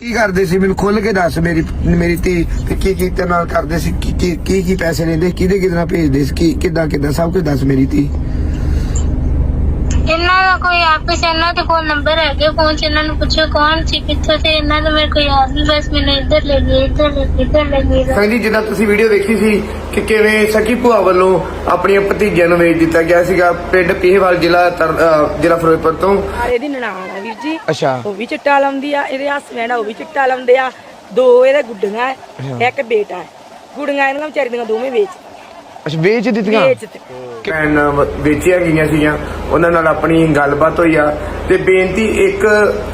ਕੀ ਕਰਦੇ ਸੀ? ਮੈਨੂੰ ਖੁੱਲ ਕੇ ਦੱਸ ਮੇਰੀ ਮੇਰੀ ਧੀ ਤੇ ਕੀ ਕੀ ਤੇਰੇ ਨਾਲ ਕਰਦੇ ਸੀ? ਕੀ ਕੀ ਕੀ ਪੈਸੇ ਲੈਂਦੇ? ਕਿਹਦੇ ਕਿਹਦੇ ਨਾਲ ਭੇਜਦੇ ਸੀ? ਕੀ, ਕਿੱਦਾਂ ਕਿੱਦਾਂ? ਸਭ ਕੁਝ ਦੱਸ ਮੇਰੀ ਧੀ। ਇਹਨਾਂ ਦਾ ਕੋਈ ਆਪਸ ਇਹਨਾਂ ਦੇ ਕੋਲ ਨੰਬਰ ਹੈਗੇ ਫੋਨ ਚ ਇਹਨਾਂ ਨੂੰ ਪੁੱਛੋ ਕੌਣ ਸੀ ਕਿੱਥੋਂ ਤੇ ਇਹਨਾਂ ਦਾ ਮੇਰੇ ਕੋਈ ਯਾਦ ਨਹੀਂ ਬਸ ਮੈਨੂੰ ਇੱਧਰ ਲੈ ਗਏ ਇੱਧਰ ਲੈ ਗਏ ਇੱਧਰ ਲੈ ਗਏ ਹਾਂਜੀ ਜਿੱਦਾਂ ਤੁਸੀਂ ਵੀਡੀਓ ਵੇਖੀ ਸੀ ਕਿ ਕਿਵੇਂ ਸਕੀ ਭੂਆ ਵੱਲੋਂ ਆਪਣੀਆਂ ਭਤੀਜਿਆਂ ਨੂੰ ਵੇਚ ਦਿੱਤਾ ਗਿਆ ਸੀਗਾ ਪਿੰਡ ਪੀਹਵਾਲ ਜ਼ਿਲ੍ਹਾ ਤਰ- ਅਹ ਜ਼ਿਲ੍ਹਾ ਫਿਰੋਜ਼ਪੁਰ ਤੋਂ। ਆ ਇਹਦੀ ਨਨਾਣ ਆ ਵੀਰ ਜੀ। ਅੱਛਾ। ਉਹ ਵੀ ਚਿੱਟਾ ਲਾਉਂਦੀ ਆ ਇਹਦੇ ਹਸਬੈਂਡ ਆ ਉਹ ਵੀ ਚਿੱਟਾ ਲਾਉਂਦੇ ਆ। ਦੋ ਇਹਦੇ ਗੁੱਡੀਆਂ ਐ ਇੱਕ ਬੇਟਾ ਹੈ ਗੁੱਡੀਆਂ ਇਹਨਾਂ ਵਿਚਾਰੀ ਦੀਆਂ ਦੋਵੇਂ ਵੇਚ ਅੱਛਾ ਵੇਚ ਦਿੱਤੀਆਂ? ਵੇਚ ਭੈਣ ਵੇਚੀਆਂ ਗਈਆਂ ਸੀਗੀਆਂ। ਉਹਨਾਂ ਨਾਲ ਆਪਣੀ ਗੱਲਬਾਤ ਹੋਈ ਆ। ਤੇ ਬੇਨਤੀ ਇੱਕ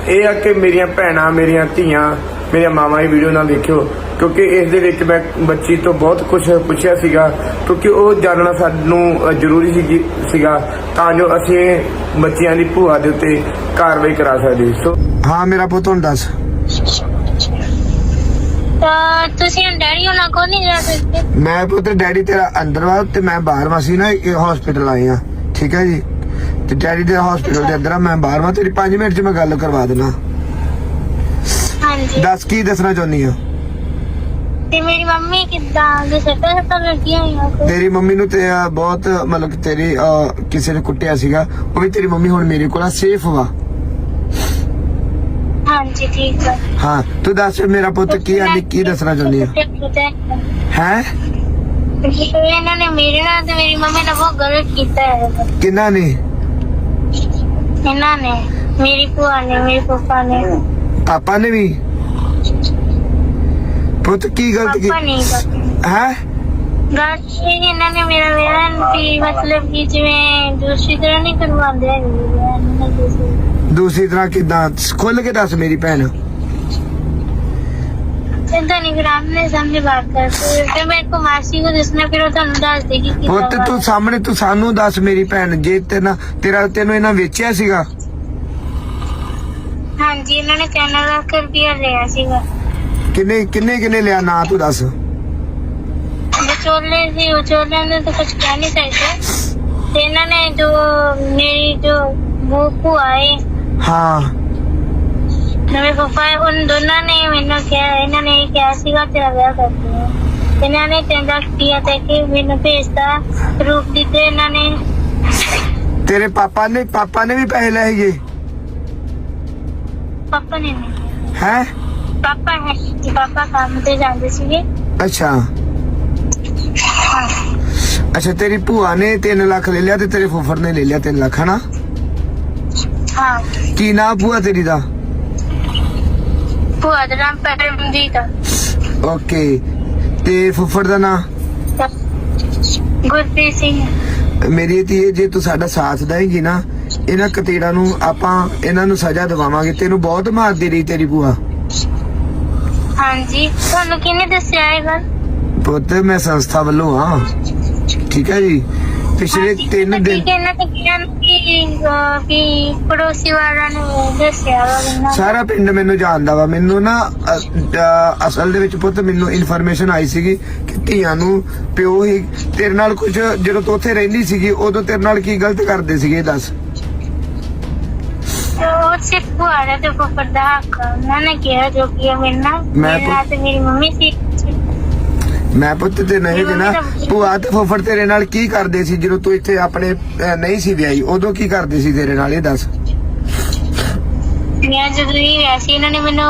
ਇਹ ਆ ਕਿ ਮੇਰੀਆਂ ਭੈਣਾਂ ਮੇਰੀਆਂ ਧੀਆਂ ਮੇਰੀਆਂ ਮਾਵਾਂ ਇਹ ਵੀਡੀਓ ਨਾ ਦੇਖਿਓ। ਕਿਉਂਕਿ ਇਸ ਦੇ ਵਿੱਚ ਮੈਂ ਬੱਚੀ ਤੋਂ ਬਹੁਤ ਕੁਝ ਪੁੱਛਿਆ ਸੀਗਾ। ਕਿਉਂਕਿ ਉਹ ਜਾਣਨਾ ਸਾਨੂੰ ਜ਼ਰੂਰੀ ਸੀ ਸੀਗਾ। ਤਾਂ ਜੋ ਅਸੀਂ ਬੱਚਿਆਂ ਦੀ ਭੂਆ ਦੇ ਉੱਤੇ ਕਾਰਵਾਈ ਕਰਾ ਸਕਦੇ ਸੋ ਹਾਂ ਮੇਰਾ ਪੁੱਤ ਹੁਣ ਦੱਸ। ਤਾਂ ਤੁਸੀਂ ਡੈਡੀ ਉਹਨਾਂ ਕੋਲ ਨਹੀਂ ਜਾ ਸਕਦੇ? ਮੈਂ ਪੁੱਤ ਡੈਡੀ ਤੇਰਾ ਅੰਦਰ ਵਾ ਤੇ ਮੈਂ ਬਾਹਰ ਵਾ। ਸੀ ਨਾ ਇਹ ਹਸਪੀਟਲ ਆਏ ਆ ਠੀਕ ਹੈ ਜੀ? ਤੇ ਡੈਡੀ ਦੇ ਹਸਪੀਟਲ ਦੇ ਅੰਦਰ ਆ ਮੈਂ ਬਾਹਰ ਵਾ। ਤੇਰੀ 5 ਮਿੰਟ 'ਚ ਮੈਂ ਗੱਲ ਕਰਵਾ ਦੇਣਾ ਹਾਂਜੀ। ਦੱਸ ਕੀ ਦੱਸਣਾ ਚਾਹੁੰਦੀ ਆ? ਤੇ ਮੇਰੀ ਮੰਮੀ ਕਿੱਦਾਂ? ਦੇ ਸੱਟਾਂ ਸੱਟਾਂ ਲੱਗੀਆਂ ਹੋਈਆਂ ਕੋਈ ਤੇਰੀ ਮੰਮੀ ਨੂੰ ਤੇ ਅਹ, ਬਹੁਤ ਮਤਲਬ ਕਿ ਤੇਰੀ ਅਹ, ਕਿਸੇ ਨੇ ਕੁੱਟਿਆ ਸੀਗਾ। ਉਹ ਵੀ ਤੇਰੀ ਮੰਮੀ ਹੁਣ ਮੇਰੇ ਕੋਲ ਸੇਫ ਵਾ। ਹਾਂਜੀ ਠੀਕ ਹੈ ਹਾਂ ਤੂੰ ਦੱਸ ਮੇਰਾ ਪੁੱਤ ਕੀ ਆ ਕੀ ਦੱਸਣਾ ਚਾਹੁੰਦੀ ਆ? ਹੈ? ਇਹਨਾਂ ਨੇ ਮੇਰੇ ਨਾਲ ਤੇ ਮੇਰੀ ਮੰਮੀ ਨਾਲ ਬਹੁਤ ਗਲਤ ਕੀਤਾ ਹੈ। ਕਿੰਨਾ ਨੇ? ਇਹਨਾਂ ਨੇ ਮੇਰੀ ਭੂਆ ਨੇ ਮੇਰੇ ਪਾਪਾ ਨੇ। ਪਾਪਾ ਨੇ ਵੀ? ਪੁੱਤ ਕੀ ਗਲਤ ਪਾਪਾ ਕੀ ਨਹੀਂ ਕਰਦੇ ਹੈ? ਗੱਲ ਇਹ ਕਿ ਇਹਨਾਂ ਨੇ ਮੇਰਾ ਵਿਆਹ ਵੀ ਮਤਲਬ ਕਿ ਜਿਵੇਂ ਦੂਸਰੀ ਤਰ੍ਹਾਂ ਨਹੀਂ ਕਰਵਾਉਂਦੇ ਹੈਗੇ ਵਿਆਹ ਇਹਨਾਂ ਨੇ ਦੂਸਰੀ ਦੂਸਰੀ ਤਰ੍ਹਾਂ ਕਿਦਾਂ ਖੁੱਲ ਕੇ ਦੱਸ ਮੇਰੀ ਭੈਣ चिंता नहीं फिर आपने सामने बात करते फिर मेरे को मासी को जिसने फिर वो ਤੁਹਾਨੂੰ ਦੱਸ ਦੇਗੀ ਕਿ ਪੁੱਤ ਤੂੰ ਸਾਹਮਣੇ ਤੂੰ ਸਾਨੂੰ ਦੱਸ ਮੇਰੀ ਭੈਣ ਜੇ ਤੇਨਾ ਤੇਰਾ ਤੈਨੂੰ ਇਹਨਾਂ ਵੇਚਿਆ ਸੀਗਾ ਹਾਂਜੀ ਇਹਨਾਂ ਨੇ 3 ਲੱਖ ਰੁਪਇਆ ਲਿਆ ਸੀਗਾ ਕਿੰਨੇ ਕਿੰਨੇ ਕਿੰਨੇ ਲਿਆ ਨਾ ਤੂੰ ਦੱਸ ਵਿਚੋਲੇ ਸੀ ਵਿਚੋਲਿਆਂ ਨੇ ਤਾਂ ਕੁਝ ਕਹਿ ਨਹੀਂ ਸਕਦੇ ਤੇ ਇਹਨਾਂ ਨੇ ਜੋ ਮੇਰੀ ਜੋ ਉਹ ਭੂਆ ਹੈ ਹਾਂ। ਪਾਪਾ ਦੋਨਾਂ ਨੇ ਮੈਨੂੰ ਕਿਹਾ ਇਹਨਾਂ ਨੇ ਇਹ ਕਿਹਾ ਸੀਗਾ ਤੇਰਾ ਵਿਆਹ ਕਰਦੇ ਹਾਂ ਇਹਨਾਂ ਨੇ ਚੰਗਾ ਕੀਤਾ ਤੇ ਕਿ ਮੈਨੂੰ ਭੇਜਦਾ ਰੂਪ ਦਿੱਤੇ ਇਹਨਾਂ ਨੇ ਤੇਰੇ ਪਾਪਾ ਨੇ ਪਾਪਾ ਨੇ ਵੀ ਪੈਸੇ ਲਏ ਸੀਗੇ? ਪਾਪਾ ਨੇ ਨਹੀਂ ਹੈ? ਪਾਪਾ ਹੈ ਕਿ ਪਾਪਾ ਕੰਮ ਤੇ ਜਾਂਦੇ ਸੀਗੇ। ਅੱਛਾ। ਹਾਂ। ਅੱਛਾ ਤੇਰੀ ਭੂਆ ਨੇ 3 ਲੱਖ ਲੈ ਲਿਆ ਤੇ ਤੇਰੇ ਫੁੱਫੜ ਨੇ ਲੈ ਲਿਆ 3 ਲੱਖ ਹਨਾ? ਹਾਂ। ਕੀ ਨਾਂ ਭੂਆ ਤੇਰੀ ਦਾ? ਭੂਆ ਦਾ ਨਾਮ ਪਰਮਜੀਤ ਆ। ਓਕੇ। ਤੇ ਫੁੱਫੜ ਦਾ ਨਾਂ? ਗੁਰਪ੍ਰੀਤ ਸਿੰਘ। ਮੇਰੀ ਧੀਏ ਜੇ ਤੂੰ ਸਾਡਾ ਸਾਥ ਦੇਂਗੀ ਨਾ ਇਹਨਾਂ ਕਤੀੜਾਂ ਨੂੰ ਆਪਾਂ ਇਹਨਾਂ ਨੂੰ ਸਜ਼ਾ ਦਿਵਾਵਾਂਗੇ। ਤੈਨੂੰ ਬਹੁਤ ਮਾਰਦੀ ਰਹੀ ਤੇਰੀ ਭੂਆ। ਹਾਂਜੀ। ਤੁਹਾਨੂੰ ਕਿਹਨੇ ਦੱਸਿਆ ਇਹ ਗੱਲ? ਪੁੱਤ ਮੈਂ ਸੰਸਥਾ ਵੱਲੋਂ ਆ ਠੀਕ ਹੈ ਜੀ। ਪਿਛਲੇ 3 ਦਿਨ ਠੀਕ ਹੈ ਨਾ ਤੇ ਕਿਹਾ ਕਿ ਅਹ, ਕਿ ਪੜੋਸੀ ਵਾਲਾ ਨੇ ਦੱਸਿਆ ਵਾ ਮੈਨੂੰ ਸਾਰਾ ਪਿੰਡ ਮੈਨੂੰ ਜਾਣਦਾ ਵਾ। ਮੈਨੂੰ ਨਾ ਅ, ਅ, ਅਸਲ ਦੇ ਵਿੱਚ ਪੁੱਤ ਮੈਨੂੰ ਇਨਫੋਰਮੇਸ਼ਨ ਆਈ ਸੀਗੀ ਕਿ ਧੀਆਂ ਨੂੰ ਪਿਓ ਹੀ ਤੇਰੇ ਨਾਲ ਕੁਝ ਜਦੋਂ ਤੂੰ ਉੱਥੇ ਰਹਿੰਦੀ ਸੀਗੀ ਉਦੋਂ ਤੇਰੇ ਨਾਲ ਕੀ ਗਲਤ ਕਰਦੇ ਸੀਗੇ ਇਹ ਦੱਸ। ਉਹ ਸਿਰਫ ਭੂਆ ਦਾ ਤੇ ਫੁੱਫੜ ਦਾ ਹੱਕ ਆ। ਉਹਨਾਂ ਨੇ ਕਿਹਾ ਜੋ ਕਿ ਮੇਰੇ ਨਾਲ। ਮੈਂ ਮੇਰੇ ਨਾਲ ਤੇ ਮੇਰੀ ਮੰਮੀ ਸੀ ਮੈਂ ਪੁੱਤ ਤੇ ਨਹੀਂ ਦੇਣਾ ਭੂਆ ਤੇ ਫੁੱਫੜ ਤੇਰੇ ਨਾਲ ਕੀ ਕਰਦੇ ਸੀ ਜਦੋਂ ਤੂੰ ਇੱਥੇ ਆਪਣੇ ਨਹੀਂ ਸੀ ਵਿਆਹੀ? ਉਦੋਂ ਕੀ ਕਰਦੇ ਸੀ ਤੇਰੇ ਨਾਲ? ਇਹ ਦੱਸ। ਮੈਂ ਜਦੋਂ ਹੀ ਵਿਆਹ ਸੀ ਇਹਨਾਂ ਨੇ ਮੈਨੂੰ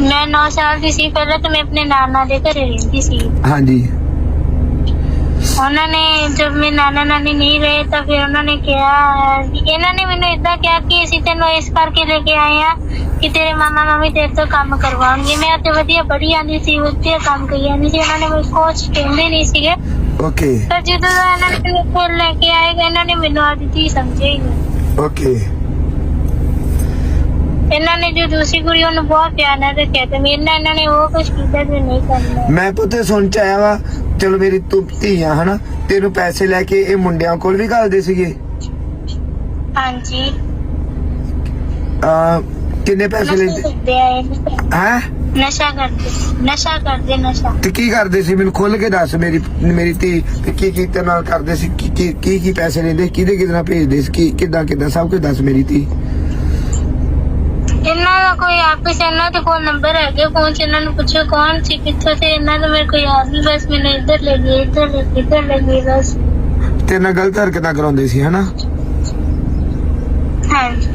ਮੈਂ 9 ਸਾਲ ਦੀ ਸੀ ਪਹਿਲਾਂ ਤਾਂ ਮੈਂ ਆਪਣੇ ਨਾਨਾ ਦੇ ਘਰੇ ਰਹਿੰਦੀ ਸੀ। ਹਾਂਜੀ। ਉਹਨਾਂ ਨੇ ਜਦ ਮੈਂ ਨਾਨਾ ਨਾਨੀ ਨਹੀਂ ਰਹੇ ਤਾਂ ਫਿਰ ਉਹਨਾਂ ਨੇ ਕਿਹਾ ਇਹਨਾਂ ਨੇ ਮੈਨੂੰ ਇਦਾਂ ਕਿਹਾ ਕਿ ਅਸੀਂ ਤੈਨੂੰ ਇਸ ਕਰਕੇ ਲੈ ਕੇ ਆਏ ਆ ਕਿ ਤੇਰੇ ਮਾਮਾ ਮਾਮੀ ਤੇਰੇ ਤੋਂ ਕੰਮ ਕਰਵਾਉਣਗੇ। ਮੈਂ ਤੇ ਵਧੀਆ ਪੜ੍ਹੀ ਜਾਂਦੀ ਸੀ ਵਧੀਆ ਕੰਮ ਕਰੀ ਜਾਂਦੀ ਸੀ। ਉਹਨਾਂ ਨੇ ਮੈਨੂੰ ਕੁਛ ਕਹਿੰਦੇ ਨਹੀਂ ਸੀਗੇ। ਓਕੇ ਪਰ ਜਦੋਂ ਇਹਨਾਂ ਨੇ ਮੈਨੂੰ ਇੱਥੇ ਲੈ ਕੇ ਆਏ ਇਹਨਾਂ ਨੇ ਮੈਨੂੰ ਆਦੀ ਹੀ ਨਹੀਂ। ਓਕੇ ਇਹਨਾਂ ਨੇ ਜੋ ਦੂਸਰੀ ਕੁੜੀ ਉਹਨੂੰ ਬਹੁਤ ਪਿਆਰ ਨਾਲ ਰੱਖਿਆ ਤੇ ਮੇਰੇ ਨਾਲ ਇਹਨਾਂ ਨੇ ਉਹ ਕੁਝ ਕੀਤਾ ਜੋ ਨਹੀਂ ਕਰਨਾ। ਮੈਂ ਪੁੱਤ ਸੁਣ ਚ ਆਇਆ ਵਾ ਚਲੋ ਮੇਰੀ ਤੂੰ ਧੀ ਆ ਹਨਾ? ਤੈਨੂੰ ਪੈਸੇ ਲੈ ਕੇ ਇਹ ਮੁੰਡਿਆਂ ਕੋਲ ਵੀ ਘੱਲਦੇ ਸੀਗੇ? ਹਾਂਜੀ। ਆ ਕਿੰਨੇ ਪੈਸੇ ਨਸ਼ਾ ਲੈਂਦੇ? ਕਰਦੇ ਆ ਇਹ। ਹੈ? ਨਸ਼ਾ ਕਰਦੇ ਨਸ਼ਾ ਕਰਦੇ ਨਸ਼ਾ। ਤੇ ਕੀ ਕਰਦੇ ਸੀ? ਮੈਨੂੰ ਖੁੱਲ ਕੇ ਦੱਸ ਮੇਰੀ ਮੇਰੀ ਧੀ ਤੇ ਕੀ ਕੀ ਤੇਰੇ ਨਾਲ ਕਰਦੇ ਸੀ? ਕੀ ਕੀ ਕੀ ਕੀ ਪੈਸੇ ਲੈਂਦੇ? ਕਿਹਦੇ ਕਿਹਦੇ ਨਾਲ ਭੇਜਦੇ ਸੀ? ਕੀ ਕਿੱਦਾਂ ਕਿੱਦਾਂ? ਸਭ ਕੁਝ ਦੱਸ ਮੇਰੀ ਧੀ। ਦਾ ਕੋਈ ਆਪਸ ਇਹਨਾਂ ਦੇ ਕੋਲ ਨੰਬਰ ਹੈਗੇ ਫੋਨ 'ਚ ਇਹਨਾਂ ਨੂੰ ਪੁੱਛੋ ਕੌਣ ਸੀ ਕਿੱਥੋਂ ਤੇ ਇਹਨਾਂ ਦਾ ਮੇਰੇ ਕੋਈ ਯਾਦ ਨਹੀਂ ਬਸ ਮੈਨੂੰ ਇੱਧਰ ਲੈ ਗਏ ਇੱਧਰ ਲੈ ਗਏ ਇੱਧਰ ਲੈ ਗਏ ਬਸ। ਤੇਰੇ ਨਾਲ ਗਲਤ ਹਰਕਤਾਂ ਕਰਾਉਂਦੇ ਸੀ ਹਨਾ? ਹਾਂਜੀ।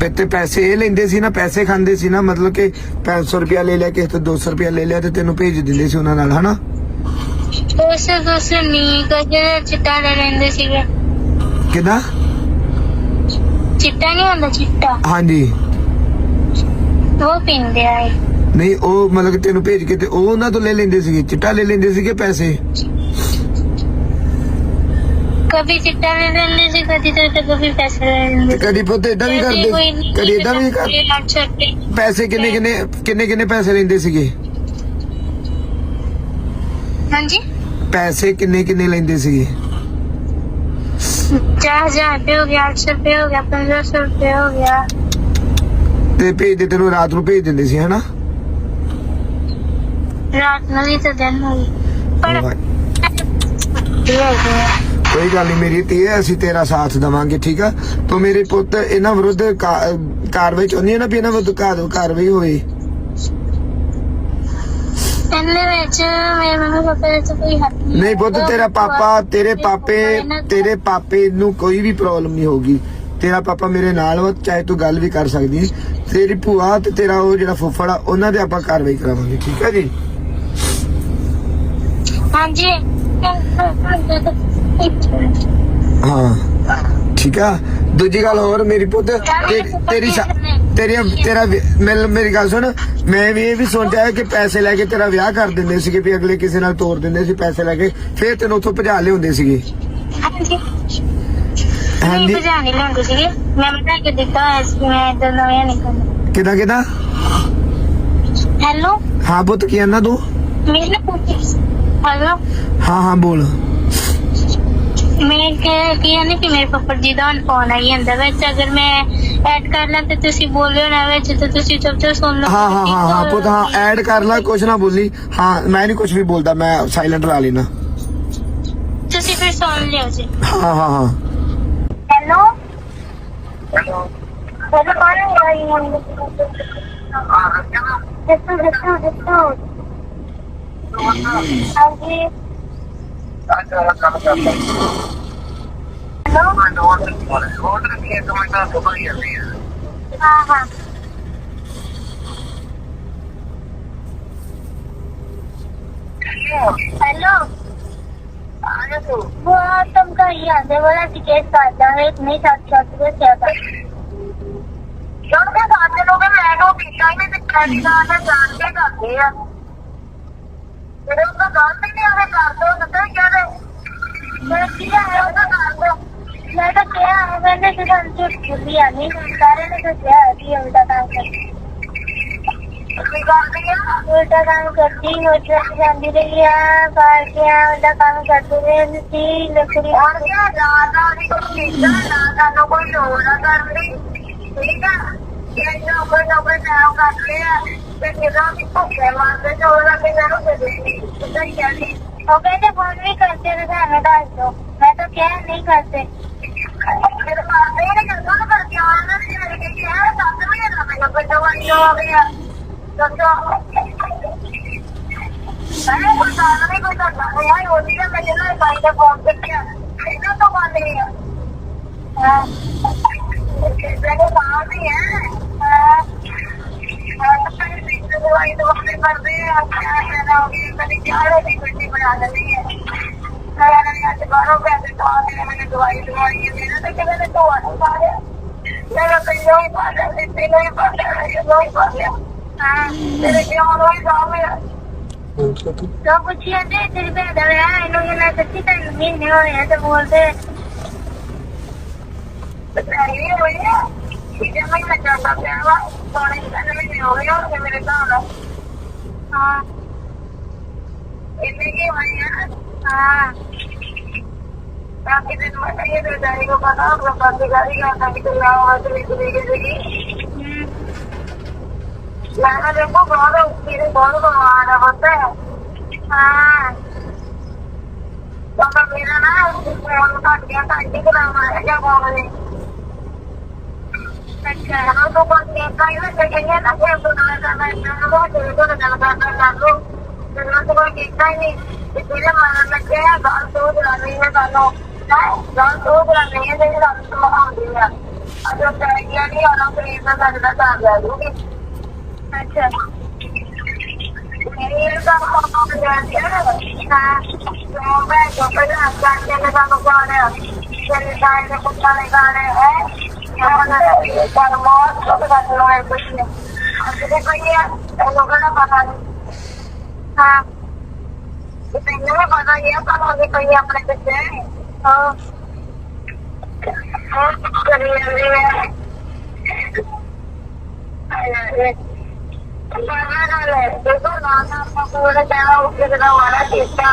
ਪੇ ਤੇ ਪੈਸੇ ਇਹ ਲੈਂਦੇ ਸੀ ਨਾ ਪੈਸੇ ਖਾਂਦੇ ਸੀ ਨਾ ਮਤਲਬ ਕਿ 500 ਰੁਪਿਆ ਲੈ ਲਿਆ ਕਿਸੇ ਤੋਂ 200 ਰੁਪਿਆ ਲੈ ਲਿਆ ਤੇ ਤੈਨੂੰ ਭੇਜ ਦਿੰਦੇ ਸੀ ਉਹਨਾਂ ਨਾਲ ਹਨਾ? ਉਸੇ ਕੁਛ ਨਹੀਂ ਕਦੇ ਚਿੱਟਾ ਲੈ ਲੈਂਦੇ ਸੀਗੇ। ਕਿਦਾਂ? ਚਿੱਟਾ ਨਹੀਂ ਹੁੰਦਾ ਚਿੱਟਾ। ਹਾਂਜੀ। ਨਹੀਂ ਉਹ ਮਤਲਬ ਤੈਨੂੰ ਭੇਜ ਕੇ ਤੇ ਉਹ ਉਹਨਾਂ ਤੋਂ ਲੈ ਲੈਂਦੇ ਸੀਗੇ ਚਿੱਟਾ ਲੈ ਲੈਂਦੇ ਪੈਸੇ? ਸੀ ਕਦੀ ਪੈਸੇ ਲੈ ਕਦੀ ਪੁੱਤ ਇਦਾਂ ਵੀ ਕਰਦੇ ਕਦੀ ਇਦਾਂ ਵੀ ਕਰਦੇ ਪੈਸੇ ਕਿੰਨੇ ਕਿੰਨੇ ਕਿੰਨੇ ਕਿੰਨੇ ਪੈਸੇ ਲੈਂਦੇ ਸੀਗੇ? ਹਾਂਜੀ? ਪੈਸੇ ਕਿੰਨੇ ਕਿੰਨੇ ਲੈਂਦੇ ਸੀਗੇ? 4000 रुपये हो गया 800 रुपये हो गया 1500 रुपये हो ਤੇ ਭੇਜ ਦਿੱਤੇ ਰਾਤ ਨੂੰ ਭੇਜ ਦਿੰਦੇ ਸੀ ਹਨਾ? ਕੋਈ ਗੱਲ ਨਹੀਂ ਮੇਰੀ ਤੇ ਅਸੀਂ ਤੇਰਾ ਸਾਥ ਦਵਾਂਗੇ ਠੀਕ ਆ? ਤੋ ਮੇਰੇ ਪੁੱਤ ਇਹਨਾਂ ਵਿਰੁੱਧ ਕਾਰਵਾਈ ਚਾਹੁੰਦੀ ਹੈ ਨਾ ਵੀ ਇਹਨਾਂ ਵਿਰੁੱਧ ਕਾਰਵਾਈ ਹੋਵੇ? ਇਹਨੇ ਵਿੱਚ ਮੇਰੇ ਮੰਮਾ ਕੋਈ ਨਹੀਂ ਪੁੱਤ ਤੇਰਾ ਪਾਪਾ ਤੇਰੇ ਪਾਪੇ ਤੇਰੇ ਪਾਪੇ ਨੂੰ ਕੋਈ ਵੀ ਪ੍ਰੋਬਲਮ ਨਹੀਂ ਹੋਗੀ ਤੇਰਾ ਪਾਪਾ ਮੇਰੇ ਨਾਲ ਵਾ ਚਾਹੇ ਤੂੰ ਗੱਲ ਵੀ ਕਰ ਸਕਦੀ ਤੇਰੀ ਭੂਆ ਤੇ ਤੇਰਾ ਉਹ ਜਿਹੜਾ ਫੁੱਫੜ ਆ ਉਹਨਾਂ ਦੇ ਆਪਾਂ ਕਾਰਵਾਈ ਕਰਾਵਾਂਗੇ ਠੀਕ ਹੈ ਜੀ? ਹਾਂਜੀ। ਹਾਂ ਠੀਕ ਆ? ਦੂਜੀ ਗੱਲ ਹੋਰ ਮੇਰੀ ਪੁੱਤ ਤੇ- ਤੇਰੀ ਸ਼ਾ- ਤੇਰੀ ਤੇਰਾ ਵਿ- ਮੇਲ- ਮੇਰੀ ਗੱਲ ਸੁਣ ਮੈਂ ਵੀ ਇਹ ਵੀ ਸੋਚਿਆ ਕਿ ਪੈਸੇ ਲੈ ਕੇ ਤੇਰਾ ਵਿਆਹ ਕਰ ਦਿੰਦੇ ਸੀਗੇ ਵੀ ਅਗਲੇ ਕਿਸੇ ਨਾਲ ਤੋਰ ਦਿੰਦੇ ਸੀ ਪੈਸੇ ਲੈ ਕੇ ਫਿਰ ਤੈਨੂੰ ਉੱਥੋਂ ਭਜਾ ਲਿਆਉਂਦੇ ਸੀਗੇ। ਹਾਂਜੀ। ਹਾਂਜੀ ਨਹੀਂ ਸੀਗੀ ਮੈਂ ਬਤਾ ਕੇ ਦਿੱਤਾ ਹੋਇਆ ਸੀ ਕਿ ਮੈਂ ਇਦਾਂ ਨਵੇਂ ਨਹੀਂ ਕਰਨਾ ਕਿਦਾਂ ਕਿਦਾਂ ਹੈਲੋ ਹਾਂ ਪੁੱਤ ਕੀ ਆਨਾ ਤੂੰ ਮੇਰੇ ਹੈਲੋ ਹਾਂ ਹਾਂ ਬੋਲ ਮੈਂ ਕਿ ਕੀ ਨਹੀਂ ਕਿ ਮੇਰੇ ਪਾਪਾ ਜੀ ਦਾ ਫੋਨ ਆਈ ਜਾਂਦਾ ਵਿੱਚ ਅਗਰ ਮੈਂ ਐਡ ਕਰ ਲਾਂ ਤੇ ਤੁਸੀਂ ਬੋਲਿਓ ਨਾ ਵਿੱਚ ਤੇ ਤੁਸੀਂ ਚੁੱਪ ਚਾਪ ਸੁਣ ਲਓ ਹਾਂ ਹਾਂ ਹਾਂ ਹਾਂ ਪੁੱਤ ਹਾਂ ਐਡ ਕਰ ਲੈ ਕੁਛ ਨਾ ਬੋਲੀ ਹਾਂ ਮੈਂ ਨਹੀਂ ਕੁਛ ਵੀ ਬੋਲਦਾ ਮੈਂ ਸਾਇਲੈਂਟ ਲਾ ਲੈਣਾ ਤੁਸੀਂ ਫਿਰ ਸੁਣ ਲਿਓ ਜੀ ਹਾਂ ਹਾਂ ਹਾਂ मुझे कौन आई हम जिसको जिसको हेलो वो तुमका ही? आते बोला टिकेट काटता है इतने साथ साथ में क्या करता ਯਾਰ ਮੈਂ ਸਾਡੇ ਲੋਕਾਂ ਮੈਂ ਨੂੰ ਪੀਤਾ ਹੀ ਨਹੀਂ ਸਿੱਖਿਆ ਸੀਗਾ ਨਾ ਜਾਣ ਕੇ ਕਰਦੇ ਆ। ਮੇਰੇ ਉਹ ਤਾਂ ਗਲਤ ਹੀ ਨਹੀਂ ਆਵੇ ਕਰਦੇ ਉਹ ਦੱਸਿਆ ਕਿਆ ਦੇ ਮੈਂ ਕੀ ਹੈ ਉਹ ਤਾਂ ਕਰਦੇ ਮੈਂ ਤਾਂ ਕਿਹਾ ਹੈ ਮੈਨੇ ਸਿੱਧਾ ਅੰਚੁਰ ਖੁੱਲੀ ਆ ਨਹੀਂ ਸਾਰੇ ਨੇ ਤਾਂ ਕਿਹਾ ਹੈ ਕਿ ਉਲਟਾ ਕੰਮ ਕਰਦੀ। ਕੀ ਕਰਦੀ ਆ? ਉਲਟਾ ਕੰਮ ਕਰਦੀ ਹੋ ਜਾਂਦੀ ਰਹੀ ਆ ਪਾਰਟੀਆਂ ਉਲਟਾ ਕੰਮ ਕਰਦੇ ਰਹੇ ਸੀ ਲੱਕੜੀ ਆ ਗਿਆ ਰਾਤ ਆ ਦੀ ਕੋਈ ਚੀਜ਼ਾਂ ਨਾ ਸਾਨੂੰ ਕੋਈ ਲੋੜ ਨਾ ਕਰਦੀ ਠੀਕ ਆ ਇਹਨਾਂ ਕੋਈ ਨਾ ਕੋਈ ਕੰਮ ਕਰ ਲਿਆ ਤੇ ਜਿਹੜਾ ਵੀ ਭੁੱਖੇ ਮਰਦੇ ਜੋ ਉਹਨਾਂ ਦੇ ਨਾਲ ਤੇ ਦੇਣੀ ਸਹੀ ਕਹਿੰਦੀ ਉਹ ਕਹਿੰਦੇ ਫੋਨ ਵੀ ਕਰਦੇ ਨੇ ਸਾਨੂੰ ਦੱਸ ਦਿਓ ਮੈਂ ਤਾਂ ਕਿਹਾ ਨਹੀਂ ਕਰਦੇ ਫਿਰ ਮਾਰਦੇ ਨੇ ਗੱਲਾਂ ਕਰਕੇ ਆਉਣਾ ਸੀ ਮੇਰੇ ਕਿ ਯਾਰ ਸੱਤ ਮਹੀਨੇ ਦਾ ਮੈਨੂੰ ਬੱਚਾ ਵਾਲੀ ਹੋ ਗਿਆ ਦੱਸੋ ਮੈਂ ਕੋਈ ਗੱਲ ਨਹੀਂ ਕੋਈ ਕਰਦਾ ਯਾਰ ਉਹਦੀ ਮੈਂ ਜਿਹੜਾ ਪਾਈ ਦਾ ਫੋਨ ਕਿੱਥੇ ਇਹਨਾਂ ਤੋਂ ਬੰਦ ਨਹੀਂ ਆ ਹਾਂ ਤਾਂ ਫਿਰ ਦਵਾਈ ਦਵਾਈ ਕਰਦੇ ਆ ਕਿਆ ਕਹਿਣਾ ਹੋ ਗਿਆ ਕਦੀ ਚਾਰੇ ਦੀ ਗੱਡੀ ਬਣਾ ਲੈਂਦੀ ਹੈ ਸਾਰਾ ਨੇ ਅੱਜ ਤਾਂ ਦੇ ਮੈਨੂੰ ਦਵਾਈ ਦਵਾਈ ਹੈ ਬਚਾਈ ਹੋਈ ਆ ਜਿਹਦੇ ਮੈਂ ਚੱਲਦਾ ਪਿਆ ਵਾ ਸੋਨੇ ਕੰਨ ਵੀ ਨਹੀਂ ਹੋ ਰਿਹਾ ਤੇ ਮੇਰੇ ਤਾਂ ਨਾ ਹਾਂ। ਇਹਨੇ ਕੀ ਹੋਇਆ ਹਾਂ। ਕਾਫੀ ਦਿਨ ਮੈਂ ਇਹ ਦਰਦਾਰੀ ਕੋ ਪਤਾ ਆਪਣਾ ਪਾਸੇ ਗਾੜੀ ਗਾਣਾ ਨਿਕਲਣਾ ਹੋਇਆ ਤੇ ਲਿਖ ਦੇ। ਗਈ ਸੀਗੀ ਮੈਂ ਦੇਖੋ ਬਹੁਤ ਉੱਪੀ ਦੇ ਬਹੁਤ ਬਵਾਨਾ ਹੁੰਦਾ ਹੈ। ਹਾਂ। ਤਾਂ ਮੇਰਾ ਨਾ ਫੋਨ ਕੱਟ ਗਿਆ ਤਾਂ ਕਿ ਕਰਾਵਾਂ ਜਾਂ ਕੋਣ ਨੇ Ano po kung tinta yun, sa ganyan, ako yung tunalaga na yun, ano mo, kasi ito nagalaga na lalo. Ano po kung tinta yun, hindi na malamag kaya, bakit po, grabe yun, ano, bakit po, grabe yun, dahil lang sa mga kambila. Ano, sa ganyan yun, ang pinta na nila sa agad, okay? Acha. Ngayon ba ako makakaganda na sa mga pwede, pwede ang ganda na ba magawa na? Sa rin tayo na kung talaga na, eh? ਹਾਂ ਤੈਨੂੰ ਵੀ ਪਤਾ ਹੀ। ਆ ਪਰ ਉਹਦੇ ਕੋਈ ਆਪਣੇ ਬੱਚੇ ਹਾਂ ਹੋਰ ਕਰੀ ਜਾਂਦੀ ਹੈ ਪਰਵਾਹ ਲੈ ਦੇਖੋ ਨਾ ਨਾ ਕੋਲ ਦਾ ਉਹ ਕਿਹਦਾ ਵਾਲਾ ਕੀਤਾ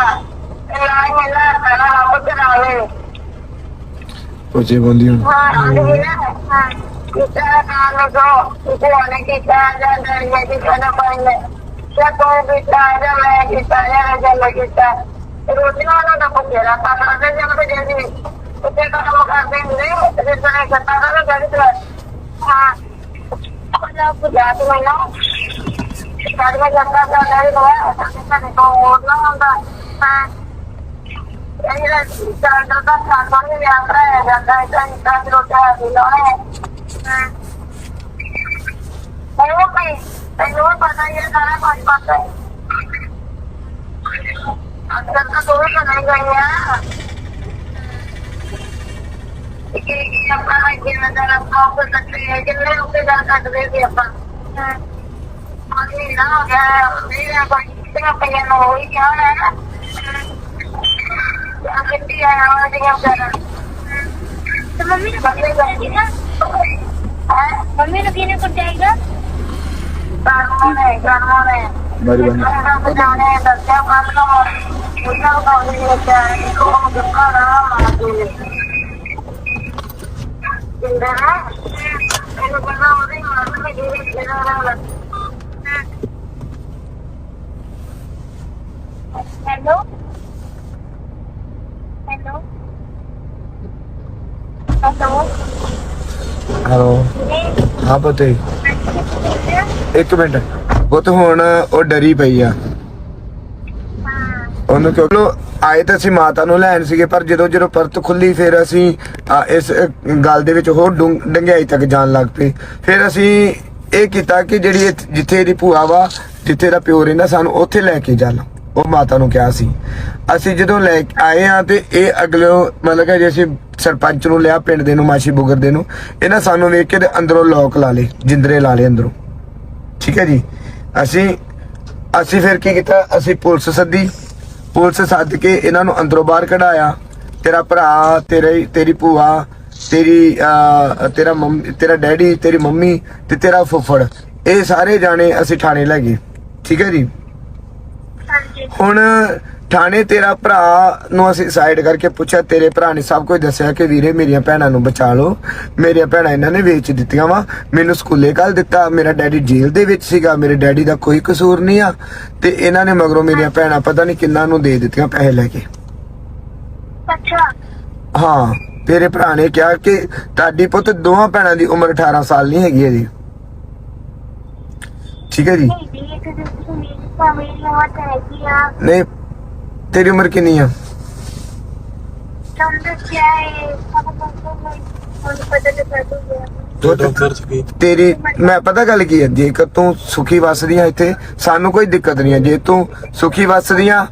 ਇਲਾਜ ਮੇਲਾ ਸਾਰਾ ਰੱਬ ਕਰਾਵੇ ਉਹ ਜੇ ਬੰਦੀ ਹੁਣ ਹਾਂ। ਅਗਲੇ ਹਾਂ। ਕਿਤਾ ਨਾਮ ਲਗੋ ਇਹ ਵਾਲੇ ਕੀਤਾ ਜਾਂਦਾ ਹੈ ਕਿ ਕਨਾ ਪਾਇਨੇ ਸਭ ਕੋਈ ਕੀਤਾ ਹੈ ਮੈਂ ਕੀਤਾ ਹੈ ਜਲ ਕੀਤਾ ਰੋਟੀਆਂ ਨਾਲ ਨਾ ਪੁੱਛਿਆ ਤਾਂ ਕਰਦੇ ਜਦ ਤੇ ਜਲਦੀ ਉੱਤੇ ਕੰਮ ਕਰਦੇ ਹੁੰਦੇ ਤੇ ਫਿਰ ਕਰਤਾ ਨਾ ਗੱਡੀ ਚਲਾ ਹਾਂ ਉਹਨਾਂ ਨੂੰ ਜਾ ਕੇ ਲੈਣਾ ਸਾਡੇ ਦਾ ਜਾਂਦਾ ਤਾਂ ਨਹੀਂ ਲੋਆ ਸਾਡੇ ਤੋਂ ਹੋਰ ਨਾ ਹੁੰਦਾ ਹਾਂ ਇਹ ਜਿਹੜਾ ਸਾਡਾ ਤਾਂ ਸਾਡਾ ਵੀ ਯਾਤਰਾ ਹੈ ਜਾਂਦਾ ਕਿੰਨੇ ਉੱਤੇ ਜਾ ਸਕਦੇ ਸੀ ਆਪਾਂ ਹਾਂ ਹੋ ਗਿਆ ਮੇਰਾ ਕੋਈ ਤੇ ਆਪਾਂ ਨੂੰ ਹੋਈ ਗਿਆ ਹੈ। ਮਿੱਟੀ ਆ ਉਹਨਾਂ ਦੀਆਂ ਵਿਚਾਰਾਂ ਤੇ ਮੰਮੀ ਨੂੰ ਕਿਹਨੇ ਜਾਏਗਾ ਮੰਮੀ ਨੂੰ ਕਿਹਨੇ ਕੋਲ ਜਾਏਗਾ ਕਾਨੂੰਨ ਹੈ ਕਾਨੂੰਨ ਹੈ ਮੇਰੀ ਬੰਦ ਬਚਾਣੇ ਦੱਸਿਆ ਕੱਲ ਨੂੰ ਉਹਨਾਂ ਨੂੰ ਕਾਹਦੀ ਲੱਗਿਆ ਹੈ ਉਹ ਜੱਕਾ ਨਾ ਮਾਰ ਦੇ ਜਿੰਦਾ ਨਾ ਇਹਨੂੰ ਬੰਦਾ ਉਹਦੇ ਮਾਰ ਕੇ ਦੇ ਦੇ ਨਾ ਹੈਲੋ ਹੈਲੋ। ਹਾਂ ਪਤੇ। ਇੱਕ ਮਿੰਟ। ਉਹ ਤਾਂ ਹੁਣ ਉਹ ਡਰੀ ਪਈ ਆ। ਉਹਨੂੰ ਕਿਉਂਕਿ ਉਹ ਆਏ ਤਾਂ ਅਸੀਂ ਮਾਤਾ ਨੂੰ ਲੈਣ ਸੀਗੇ ਪਰ ਜਦੋਂ ਜਦੋਂ ਪਰਤ ਖੁੱਲੀ ਫਿਰ ਅਸੀਂ ਆ, ਇਸ ਅ, ਗੱਲ ਦੇ ਵਿੱਚ ਹੋਰ ਡੂੰ ਡੂੰਘਾਈ ਤੱਕ ਜਾਣ ਲੱਗ ਪਏ। ਫਿਰ ਅਸੀਂ ਇਹ ਕੀਤਾ ਕਿ ਜਿਹੜੀ ਇਹ- ਜਿੱਥੇ ਇਹਦੀ ਭੂਆ ਵਾ ਜਿੱਥੇ ਦਾ ਪਿਓ ਰਹਿੰਦਾ ਸਾਨੂੰ ਉੱਥੇ ਲੈ ਕੇ ਚੱਲ ਉਹ ਮਾਤਾ ਨੂੰ ਕਿਹਾ ਸੀ। ਅਸੀਂ ਜਦੋਂ ਲੈ ਕੇ ਆਏ ਆ ਤੇ ਇਹ ਅਗਲੇ ਮਤਲਬ ਕਿ ਜੇ ਅਸੀਂ ਸਰਪੰਚ ਨੂੰ ਲਿਆ ਪਿੰਡ ਦੇ ਨੂੰ, ਮਾਸ਼ੀ ਬੁਗਰ ਦੇ ਨੂੰ, ਇਹਨਾਂ ਸਾਨੂੰ ਵੇਖ ਕੇ ਤੇ ਅੰਦਰੋਂ ਲੋਕ ਲਾ ਲੇ ਜਿੰਦਰੇ ਲਾ ਲੇ ਅੰਦਰੋਂ। ਠੀਕ ਹੈ ਜੀ? ਅਸੀਂ ਅਸੀਂ ਫਿਰ ਕੀ ਕੀਤਾ? ਅਸੀਂ ਪੁਲਿਸ ਸੱਦੀ। ਪੁਲਿਸ ਸੱਦ ਕੇ ਇਹਨਾਂ ਨੂੰ ਅੰਦਰੋਂ ਬਾਹਰ ਕਢਾਇਆ। ਤੇਰਾ ਭਰਾ, ਤੇਰੇ, ਤੇਰੀ ਭੂਆ, ਤੇਰੀ ਤੇਰਾ ਮੰਮੀ, ਤੇਰਾ ਡੈਡੀ, ਤੇਰੀ ਮੰਮੀ ਤੇ ਤੇਰਾ ਫੁੱਫੜ, ਇਹ ਸਾਰੇ ਜਾਣੇ ਅਸੀਂ ਥਾਣੇ ਲੈ ਗਏ। ਠੀਕ ਹੈ ਜੀ? ਹੁਣ ਥਾਣੇ ਤੇਰਾ ਭਰਾ ਨੂੰ ਅਸੀਂ ਸਾਈਡ ਕਰਕੇ ਪੁੱਛਿਆ ਤੇਰੇ ਭਰਾ ਨੇ ਸਭ ਕੁਝ ਦੱਸਿਆ ਕਿ ਵੀਰੇ ਮੇਰੀਆਂ ਭੈਣਾਂ ਨੂੰ ਬਚਾ ਲਓ ਮੇਰੀਆਂ ਭੈਣਾਂ ਇਹਨਾਂ ਨੇ ਵੇਚ ਦਿੱਤੀਆਂ ਵਾ। ਮੈਨੂੰ ਸਕੂਲੇ ਕੱਲ ਦਿੱਤਾ ਮੇਰਾ ਡੈਡੀ ਜੇਲ੍ਹ ਦੇ ਵਿੱਚ ਸੀਗਾ ਮੇਰੇ ਡੈਡੀ ਦਾ ਕੋਈ ਕਸੂਰ ਨਹੀਂ ਆ। ਤੇ ਇਹਨਾਂ ਨੇ ਮਗਰੋਂ ਮੇਰੀਆਂ ਭੈਣਾਂ ਪਤਾ ਨਹੀਂ ਕਿੰਨਾ ਨੂੰ ਦੇ ਦਿੱਤੀਆਂ ਪੈਸੇ ਲੈ ਕੇ। ਅੱਛਾ। ਹਾਂ ਤੇਰੇ ਭਰਾ ਨੇ ਕਿਹਾ ਕਿ ਤੁਹਾਡੀ ਪੁੱਤ ਦੋਵਾਂ ਭੈਣਾਂ ਦੀ ਉਮਰ 18 ਸਾਲ ਨਹੀਂ ਹੈਗੀ ਜੀ ਠੀਕ ਹੈ ਜੀ? ਨਹੀਂ ਤੇਰੀ ਉਮਰ ਕਿੰਨੀ ਆ? ਤੇਰੀ ਮੈਂ ਪਤਾ ਗੱਲ ਕੀ ਹੈ ਜੇਕਰ ਤੂੰ ਸੁਖੀ ਵਸਦੀ ਆ ਇੱਥੇ ਸਾਨੂੰ ਕੋਈ ਦਿੱਕਤ ਨਹੀਂ ਆ ਜੇ ਤੂੰ ਸੁਖੀ ਵਸਦੀ ਆ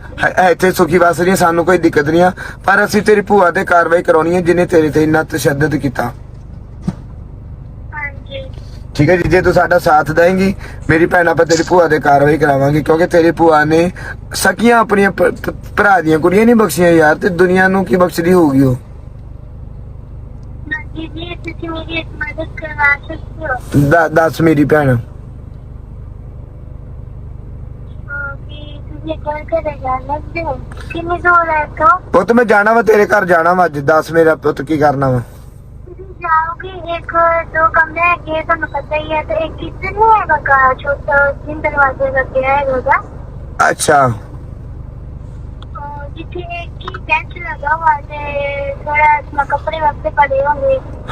ਇੱਥੇ ਸੁਖੀ ਵਸਦੀ ਆ ਸਾਨੂੰ ਕੋਈ ਦਿੱਕਤ ਨਹੀਂ ਆ। ਪਰ ਅਸੀਂ ਤੇਰੀ ਭੂਆ ਤੇ ਕਾਰਵਾਈ ਕਰਾਉਣੀ ਹੈ ਜਿਨੇ ਤੇਰੇ ਤੇ ਇੰਨਾ ਤਸ਼ੱਦਦ ਕੀਤਾ। ਠੀਕ ਹੈ ਜੀ ਜੇ ਤੂੰ ਸਾਡਾ ਸਾਥ ਦੇਂਗੀ ਮੇਰੀ ਭੈਣ ਆਪਾਂ ਤੇਰੀ ਭੂਆ ਦੇ ਕਾਰਵਾਈ ਕਰਾਵਾਂਗੇ ਕਿਉਂਕਿ ਤੇਰੀ ਭੂਆ ਨੇ ਸਕੀਆਂ ਆਪਣੀਆਂ ਭਰਾ ਦੀਆਂ ਕੁੜੀਆਂ ਨਹੀਂ ਬਖਸ਼ੀਆਂ ਯਾਰ ਤੇ ਦੁਨੀਆ ਨੂੰ ਕੀ ਬਖਸ਼ਦੀ ਹੋਊਗੀ ਉਹ? ਜੀ ਤੁਸੀਂ ਮੇਰੀ ਇੱਕ ਮਦਦ ਕਰਵਾ ਸਕਦੇ ਹੋ। ਦੱਸ ਮੇਰੀ ਭੈਣ। ਪੁੱਤ ਮੈਂ ਜਾਣਾ ਵਾ ਤੇਰੇ ਘਰ ਜਾਣਾ ਵਾ ਅੱਜ ਦੱਸ ਮੇਰਾ ਪੁੱਤ ਕੀ ਕਰਨਾ ਵਾ। ਜਾਓਗੇ ਇੱਕ ਦੋ ਕਮਰੇ ਹੈਗੇ ਤੁਹਾਨੂੰ ਪਤਾ ਹੀ ਹੈ ਤੇ ਇੱਕ ਕਿਚਨ ਹੈਗਾ ਕਾ ਛੋਟਾ ਤਿੰਨ ਦਰਵਾਜ਼ੇ ਲੱਗਿਆ ਹੈਗਾ ਅੱਛਾ। ਜਿੱਥੇ ਕੀ ਬੈਂਚ ਲਗਾ ਤੇ ਥੋੜਾ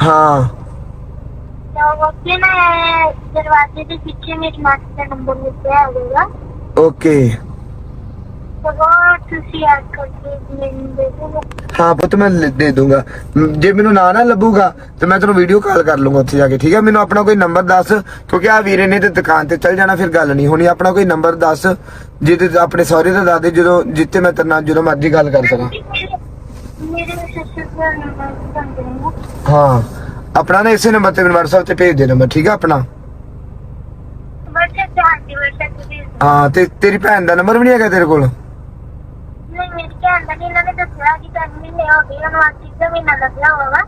ਹਾਂ। ਤਾਂ ਨਾ ਦਰਵਾਜ਼ੇ ਦੇ ਨੰਬਰ ਲਿਖਿਆ ਮੈਨੂੰ ਹਾਂ ਪੁੱਤ ਮੈਂ ਦੇ ਦੂੰਗਾ। ਜੇ ਮੈਨੂੰ ਨਾ ਨਾ ਲੱਭੂਗਾ ਤੇ ਮੈਂ ਤੈਨੂੰ ਵੀਡੀਓ ਕਾਲ ਕਰ ਲੂੰਗਾ ਉੱਥੇ ਜਾ ਕੇ ਠੀਕ ਹੈ? ਮੈਨੂੰ ਆਪਣਾ ਕੋਈ ਨੰਬਰ ਦੱਸ ਕਿਉਂਕਿ ਆ ਵੀਰੇ ਨੇ ਤੇ ਦੁਕਾਨ ਤੇ ਚੱਲ ਜਾਣਾ ਫਿਰ ਗੱਲ ਨਹੀਂ ਹੋਣੀ। ਆਪਣਾ ਕੋਈ ਨੰਬਰ ਦੱਸ ਜਿਹਦੇ ਆਪਣੇ ਸਹੁਰੇ ਦਾ ਦੱਸ ਦੇ ਜਦੋਂ ਜਿੱਤੇ ਮੈਂ ਤੇਰੇ ਨਾਲ ਜਦੋਂ ਮਰਜ਼ੀ ਗੱਲ ਕਰ ਸਕਾਂ। ਹਾਂ। ਆਪਣਾ ਨਾ ਇਸੇ ਨੰਬਰ ਤੇ ਮੈਨੂੰ WhatsApp ਤੇ ਭੇਜ ਦੇ ਨੰਬਰ ਠੀਕ ਹੈ ਆਪਣਾ। ਹਾਂ ਤੇ ਤੇਰੀ ਭੈਣ ਦਾ ਨੰਬਰ ਵੀ ਨਹੀਂ ਹੈਗਾ ਤੇਰੇ ਕੋਲ? ਮੇਰੀ ਭੈਣ ਇਹਨਾਂ ਨੇ ਦੱਸਿਆ ਕਿ ਤਿੰਨ ਮਹੀਨੇ ਹੋ ਗਏ, ਉਹਨੂੰ ਅੱਜ ਦਾ ਮਹੀਨਾ ਲੱਗਿਆ ਹੋਇਆ ਵਾ।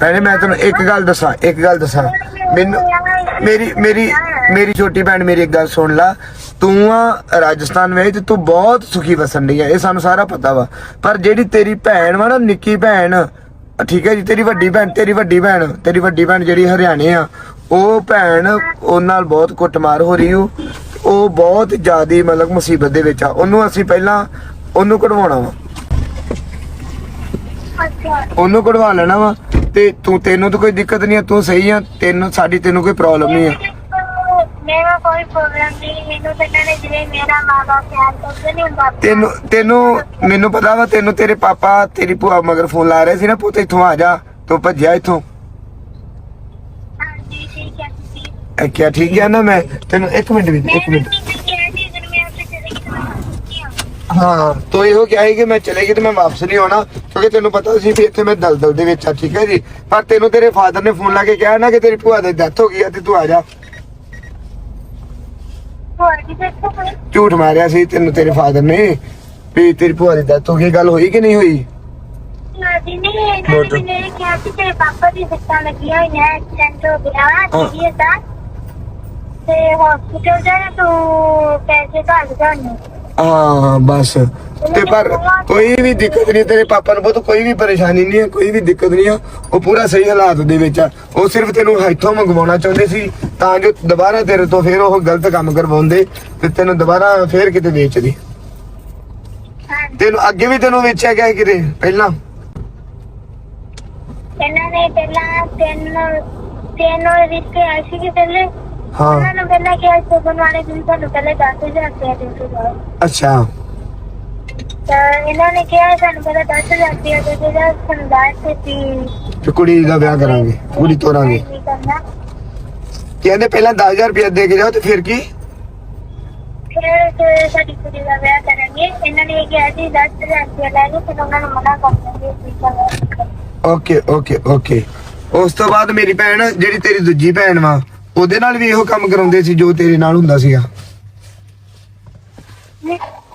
ਭੈਣੇ, ਮੈਂ ਤੈਨੂੰ ਇੱਕ ਗੱਲ ਦੱਸਾਂ, ਇੱਕ ਗੱਲ ਦੱਸਾਂ। ਮੈਨੂੰ, ਮੇਰੀ ਮੇਰੀ ਮੇਰੀ ਛੋਟੀ ਭੈਣ ਮੇਰੀ ਇੱਕ ਗੱਲ ਸੁਣ ਲਾ। ਤੂੰ ਆ ਰਾਜਸਥਾਨ ਵਿੱਚ ਤੇ ਤੂੰ ਬਹੁਤ ਸੁਖੀ ਵਸਣ ਡਈ ਆ, ਇਹ ਸਾਨੂੰ ਸਾਰਾ ਪਤਾ ਵਾ। ਪਰ ਜਿਹੜੀ ਤੇਰੀ ਭੈਣ ਵਾ ਨਾ, ਨਿੱਕੀ ਭੈਣ, ਠੀਕ ਹੈ ਜੀ, ਤੇਰੀ ਵੱਡੀ ਭੈਣ, ਤੇਰੀ ਵੱਡੀ ਭੈਣ, ਤੇਰੀ ਵੱਡੀ ਭੈਣ ਜਿਹੜੀ ਹਰਿਆਣੇ ਆ, ਉਹ ਭੈਣ ਉਹ ਨਾਲ ਬਹੁਤ ਕੁੱਟਮਾਰ ਹੋ ਰਹੀ ਉਹ ਉਹ ਬਹੁਤ ਜ਼ਿਆਦੀ ਮਤਲਬ ਮੁਸੀਬਤ ਦੇ ਵਿੱਚ ਆ। ਉਹਨੂੰ ਅਸੀਂ ਪਹਿਲਾਂ, ਉਹਨੂੰ ਕਢਵਾਉਣਾ ਵਾ। ਉਹਨੂੰ ਕਢਵਾ ਲੈਣਾ ਵਾ ਤੇ ਤੂੰ ਤੈਨੂੰ ਤਾਂ ਕੋਈ ਦਿੱਕਤ ਨਹੀਂ ਆ ਤੂੰ ਸਹੀ ਆ ਤੈਨੂੰ ਸਾਡੀ ਤੈਨੂੰ ਕੋਈ ਪ੍ਰੋਬਲਮ ਨਹੀਂ ਆ। ਮੇਰਾ ਕੋਈ ਪ੍ਰੋਬਲਮ ਨਹੀਂ ਮੈਨੂੰ ਤਾਂ ਇਹਨਾਂ ਨੇ ਜਿਵੇਂ ਮੇਰਾ ਮਾਂ ਪਿਆਰ ਕਰਦੇ ਨਹੀਂ ਹੁੰਦਾ ਤੈਨੂੰ ਤੈਨੂੰ ਮੈਨੂੰ ਪਤਾ ਵਾ ਤੈਨੂੰ ਤੇਰੇ ਪਾਪਾ ਤੇਰੀ ਭੂਆ ਮਗਰ ਫੋਨ ਲਾ ਰਹੇ ਸੀ ਨਾ ਪੁੱਤ ਇੱਥੋਂ ਆ ਜਾ ਤੂੰ ਭੱਜਿਆ ਇੱਥੋਂ। ਹਾਂਜੀ ਠੀਕ ਹੈ ਇਹ ਕਿਹਾ ਠੀਕ ਹੈ ਨਾ ਮੈਂ ਤੈਨੂੰ ਇੱਕ ਮਿੰਟ ਵੀ ਇੱਕ ਮੈਂ ਮਿੰਟ ਨਹੀਂ ਕਿਹਾ ਸੀ ਅਗਰ ਮੈਂ ਉੱਥੇ ਚਲੇ ਗਈ ਤਾਂ ਮੈਂ ਕੀ ਆ ਹਾਂ ਤੂੰ ਇਹੋ ਕਿਹਾ ਸੀ ਕਿ ਮੈਂ ਚਲੇਗੀ ਤੇ ਮੈਂ ਵਾਪਸ ਨਹੀਂ ਆਉਣਾ ਕਿਉਂਕਿ ਤੈਨੂੰ ਪਤਾ ਸੀ ਵੀ ਇੱਥੇ ਮੈਂ ਦਲਦਲ ਦੇ ਵਿੱਚ ਆ ਠੀਕ ਹੈ ਜੀ? ਪਰ ਤੈਨੂੰ ਤੇਰੇ ਫਾਦਰ ਨੇ ਫੋਨ ਲਾ ਕੇ ਕਿਹਾ ਨਾ ਕਿ ਤੇਰੀ ਭੂਆ ਦੀ ਡੈਥ ਹੋ ਗਈ ਆ ਤੇ ਤੂੰ ਆ ਜਾ। ਹੋਰ ਕੀ ਦੇਖੋ ਕੋਈ ਝੂਠ ਮਾਰਿਆ ਸੀ ਤੈਨੂੰ ਤੇਰੇ ਫਾਦਰ ਨੇ ਵੀ ਤੇਰੀ ਭੂਆ ਦੀ ਡੈਥ ਹੋ ਗਈ ਗੱਲ ਹੋਈ ਕਿ ਨਹੀਂ ਹੋਈ? ਨੇ ਇਹਨਾਂ ਨੇ ਮੈਨੂੰ ਇਹ ਕਿਹਾ ਸੀ ਤੇਰੇ ਪਾਪਾ ਦੀ ਸੱਟਾਂ ਲੱਗੀਆਂ ਹੋਈਆਂ ਐਕਸੀਡੈਂਟ ਹੋ ਗਿਆ ਹਾਂ। ਸੀਰੀਅਸ ਆ ਤੇ ਹਸਪੀਟਲ ਜਾਣਾ ਤੂੰ ਪੈਸੇ ਘੱਟ ਜਾਣੇ। ਹਾਂ, ਬਸ। ਤੇ ਪਰ ਕੋਈ ਵੀ ਦਿੱਕਤ ਨਹੀਂ, ਤੇਰੇ ਪਾਪਾ ਨੂੰ ਬਹੁਤ ਕੋਈ ਵੀ ਪਰੇਸ਼ਾਨੀ ਨਹੀਂ ਹੈ, ਕੋਈ ਵੀ ਦਿੱਕਤ ਨਹੀਂ ਆ ਉਹ ਪੂਰਾ ਸਹੀ ਹਾਲਾਤ ਦੇ ਵਿੱਚ ਆ। ਉਹ ਸਿਰਫ ਤੈਨੂੰ ਇੱਥੋਂ ਮੰਗਵਾਉਣਾ ਚਾਹੁੰਦੇ ਸੀ, ਤਾਂ ਜੋ ਦੁਬਾਰਾ ਤੇਰੇ ਤੋਂ ਫਿਰ ਉਹ ਗਲਤ ਕੰਮ ਕਰਵਾਉਂਦੇ ਤੇ ਤੈਨੂੰ ਦੁਬਾਰਾ ਫੇਰ ਕਿਤੇ ਵੇਚਦੀ। ਹਾਂਜੀ ਤੈਨੂੰ ਅੱਗੇ ਵੀ ਤੈਨੂੰ ਵੇਚਿਆ ਗਿਆ ਕਿਤੇ, ਪਹਿਲਾਂ? ਇਹਨਾਂ ਨੇ ਪਹਿਲਾਂ ਤਿੰਨ ਤਿੰਨ ਰਿਸ਼ਤੇ ਆਏ ਸੀ ਕਿ ਪਹਿਲੇ। ਹਾਂ। ਉਹਨਾਂ ਨੂੰ ਪਹਿਲਾਂ ਕਿਹਾ ਸੀ ਬਣਵਾਣੇ ਦਿਨ ਤੁਹਾਨੂੰ ਪਹਿਲੇ 10000 ਰੁਪਏ ਦੇ ਕੇ ਜਾਓ। ਅੱਛਾ। ਤਾਂ ਇਹਨਾਂ ਨੇ ਕਿਹਾ ਸਾਨੂੰ ਪਹਿਲਾਂ 10000 ਰੁਪਏ ਦੇ ਕੇ ਜਾਓ ਸਾਨੂੰ ਦੱਸ ਦਿੱਤੀ ਤੇ ਕੁੜੀ ਦਾ ਵਿਆਹ ਕਰਾਂਗੇ ਕੁੜੀ ਤੋਰਾਂਗੇ। ਨਹੀਂ ਕਰਨਾ। ਕਹਿੰਦੇ ਪਹਿਲਾਂ 10000 ਰੁਪਏ ਦੇ ਕੇ ਜਾਓ ਤੇ ਫਿਰ ਕੀ? ਫਿਰ ਤੇ ਸਾਡੀ ਕੁੜੀ ਦਾ ਵਿਆਹ ਕਰਾਂਗੇ। ਇਹਨਾਂ ਨੇ ਕਿਹਾ ਸੀ 10000 ਰੁਪਏ ਲੈ ਲਓ ਫਿਰ ਉਹਨਾਂ ਨੂੰ ਮਨਾ ਕਰ ਦਿੰਦੇ ਸੀ ਚਲੋ ਓਕੇ ਓਕੇ ਓਕੇ। ਉਸ ਤੋਂ ਬਾਅਦ ਮੇਰੀ ਭੈਣ ਜਿਹੜੀ ਤੇਰੀ ਦੂਜੀ ਭੈਣ ਵਾ ਉਹਦੇ ਨਾਲ ਵੀ ਇਹੋ ਕੰਮ ਕਰਾਉਂਦੇ ਸੀ ਜੋ ਤੇਰੇ ਨਾਲ ਹੁੰਦਾ ਸੀਗਾ।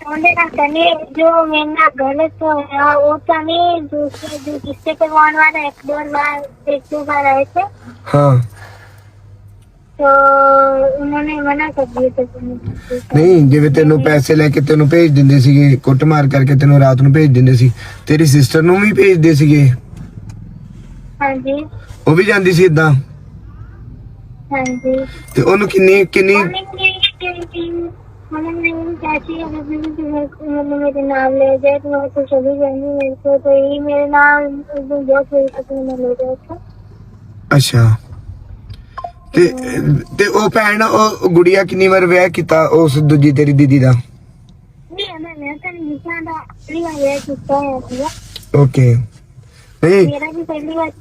ਉਹਨੇ ਨਾਲ ਗਲਤ ਹੋਇਆ ਉਹ ਸੀ। ਹਾਂ। ਤੈਨੂੰ ਪੈਸੇ ਲੈ ਕੇ ਤੈਨੂੰ ਭੇਜ ਦਿੰਦੇ ਸੀਗੇ ਕੁੱਟਮਾਰ ਕਰਕੇ ਤੈਨੂੰ ਰਾਤ ਨੂੰ ਭੇਜ ਦਿੰਦੇ ਸੀ ਤੇਰੀ ਸਿਸਟਰ ਨੂੰ ਵੀ ਭੇਜਦੇ ਸੀਗੇ। ਹਾਂਜੀ। ਉਹ ਵੀ ਜਾਂਦੀ ਸੀ ਇਦਾਂ हाँ जी ਤੇ ਉਹਨੂੰ ਕਿੰਨੀ ਕਿੰਨੀ उन्होंने नहीं कैसी अगर मैंने तुम्हें मेरे नाम ले जाए तो मैं तो चली जाऊंगी मेरे को तो यही मेरे नाम उस दिन बहुत बजे तक मैंने ले जाया था ਅੱਛਾ ਤੇ ਤੇ ਉਹ ਭੈਣ ਉਹ ਗੁੜੀਆ ਕਿੰਨੀ ਵਾਰ ਵਿਆਹ ਕੀਤਾ ਉਸ ਦੂਜੀ ਤੇਰੀ ਦੀਦੀ ਦਾ नहीं मैं मैं तो नहीं चाहता पहली बार यह किया है भैया ਓਕੇ ਨਹੀਂ।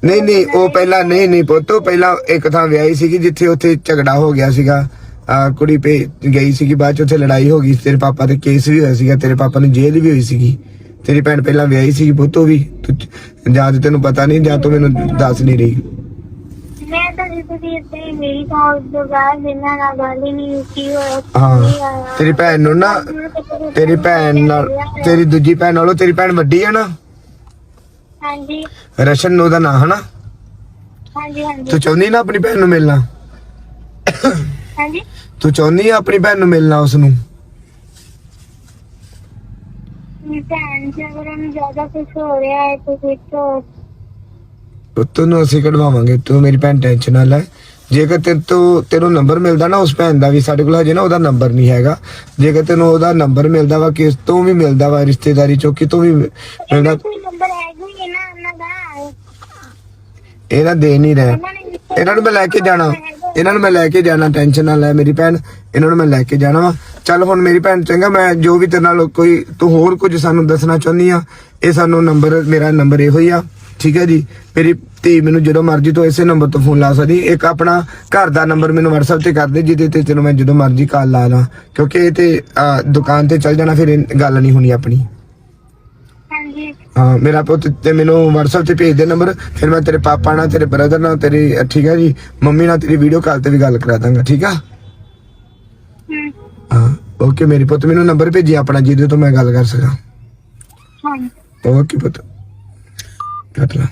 ਨਹੀਂ ਨਹੀਂ ਉਹ ਪਹਿਲਾਂ ਨਹੀਂ ਨਹੀਂ ਪੁੱਤੋ ਪਹਿਲਾਂ ਇੱਕ ਥਾਂ ਵਿਆਹੀ ਸੀਗੀ ਜਿੱਥੇ ਉੱਥੇ ਝਗੜਾ ਹੋ ਗਿਆ ਸੀਗਾ। ਆ ਕੁੜੀ ਪੇ ਗਈ ਸੀਗੀ ਬਾਅਦ ਚ ਉੱਥੇ ਲੜਾਈ ਹੋ ਗਈ ਤੇਰੇ ਪਾਪਾ ਤੇ ਕੇਸ ਵੀ ਹੋਇਆ ਸੀਗਾ ਤੇਰੇ ਪਾਪਾ ਨੂੰ ਜੇਲ੍ਹ ਵੀ ਹੋਈ ਸੀਗੀ। ਤੇਰੀ ਭੈਣ ਪਹਿਲਾਂ ਵਿਆਹੀ ਸੀ ਪੁੱਤੋ ਵੀ। ਜਾਂ ਤੇ ਤੈਨੂੰ ਪਤਾ ਨਹੀਂ ਜਾਂ ਤੂੰ ਮੈਨੂੰ ਦੱਸ ਨਹੀਂ ਰਹੀ। ਮੈਂ ਤਾਂ ਜਿੱਦ ਹਾਂ ਤੇਰੀ ਭੈਣ ਨੂੰ ਨਾ ਤੇਰੀ ਭੈਣ ਨਾਲ ਤੇਰੀ ਦੂਜੀ ਭੈਣ ਨਾਲੋਂ ਤੇਰੀ ਭੈਣ ਵੱਡੀ ਆ ਨਾ। ਹਾਂਜੀ। ਰਸ਼ਨ ਨੂੰ ਦਾ ਨਾਂ ਹਨਾ? ਹਾਂਜੀ ਹਾਂਜੀ। ਤੂੰ ਚਾਹੁੰਦੀ ਨਾ ਆਪਣੀ ਭੈਣ ਨੂੰ ਮਿਲਣਾ? ਹਾਂਜੀ। ਤੂੰ ਚਾਹੁੰਦੀ ਆ ਆਪਣੀ ਭੈਣ ਨੂੰ ਮਿਲਣਾ ਉਸ ਨੂੰ ਮੇਰੀ ਅਸੀਂ ਕਢਵਾਵਾਂਗੇ। ਤੂੰ ਮੇਰੀ ਭੈਣ ਟੈਨਸ਼ਨ ਨਾ ਲੈ। ਜੇਕਰ ਤੈਨੂੰ ਤੋਂ ਤੈਨੂੰ ਨੰਬਰ ਮਿਲਦਾ ਨਾ ਉਸ ਭੈਣ ਦਾ ਵੀ ਸਾਡੇ ਕੋਲ ਹਜੇ ਨਾ ਉਹਦਾ ਨੰਬਰ ਨਹੀਂ ਹੈਗਾ। ਜੇਕਰ ਤੈਨੂੰ ਉਹਦਾ ਨੰਬਰ ਮਿਲਦਾ ਵਾ ਕਿਸ ਤੋਂ ਵੀ ਮਿਲਦਾ ਵਾ ਰਿਸ਼ਤੇਦਾਰੀ ਚੋਂ ਕਿਤੋਂ ਵੀ ਮਿਲਦਾ ਇਹਦਾ ਦੇ ਨਹੀਂ ਰਹੇ। ਇਹਨਾਂ ਨੂੰ ਮੈਂ ਲੈ ਕੇ ਜਾਣਾ। ਇਹਨਾਂ ਨੂੰ ਮੈਂ ਲੈ ਕੇ ਜਾਣਾ ਟੈਨਸ਼ਨ ਨਾ ਲੈ ਮੇਰੀ ਭੈਣ। ਇਹਨਾਂ ਨੂੰ ਮੈਂ ਲੈ ਕੇ ਜਾਣਾ ਵਾ। ਚੱਲ ਹੁਣ ਮੇਰੀ ਭੈਣ ਚੰਗਾ ਮੈਂ ਜੋ ਵੀ ਤੇਰੇ ਨਾਲ ਕੋਈ ਤੂੰ ਹੋਰ ਕੁਝ ਸਾਨੂੰ ਦੱਸਣਾ ਚਾਹੁੰਦੀ ਆ ਇਹ ਸਾਨੂੰ ਨੰਬਰ ਮੇਰਾ ਨੰਬਰ ਇਹੋ ਹੀ ਆ। ਠੀਕ ਹੈ ਜੀ? ਮੇਰੀ ਧੀ ਮੈਨੂੰ ਜਦੋਂ ਮਰਜ਼ੀ ਤੋਂ ਇਸੇ ਨੰਬਰ ਤੋਂ ਫੋਨ ਲਾ ਸਕਦੀ। ਇੱਕ ਆਪਣਾ ਘਰ ਦਾ ਨੰਬਰ ਮੈਨੂੰ WhatsApp ਤੇ ਕਰ ਦੇ ਜਿਹਦੇ ਤੇ ਤੈਨੂੰ ਮੈਂ ਜਦੋਂ ਮਰਜ਼ੀ ਕਾਲ ਲਾ ਲਾਂ। ਕਿਉਂਕਿ ਇਹ ਤੇ ਦੁਕਾਨ ਤੇ ਚੱਲ ਜਾਣਾ ਫਿਰ ਗੱਲ ਨਹੀਂ ਹੋਣੀ ਆਪਣੀ। ਹਾਂ ਮੇਰਾ ਪੁੱਤ ਤੇ ਮੈਨੂੰ WhatsApp ਤੇ ਭੇਜ ਦੇ ਨੰਬਰ ਫਿਰ ਮੈਂ ਤੇਰੇ ਪਾਪਾ ਨਾਲ ਤੇਰੇ ਬ੍ਰਦਰ ਨਾਲ ਤੇਰੀ ਠੀਕ ਹੈ ਜੀ? ਮੰਮੀ ਨਾਲ ਤੇਰੀ ਵੀਡੀਓ ਕਾਲ ਤੇ ਵੀ ਗੱਲ ਕਰਾ ਦਾਂਗਾ ਠੀਕ ਆ? ਹਾਂ। ਓਕੇ ਮੇਰੀ ਪੁੱਤ ਮੈਨੂੰ ਨੰਬਰ ਭੇਜੀ ਆਪਣਾ ਜਿਹਦੇ ਤੋਂ ਮੈਂ ਗੱਲ ਕਰ ਸਕਾਂ। ਹਾਂਜੀ। ਓਕੇ ਪੁੱਤ। ਕੱਟ ਲਾ।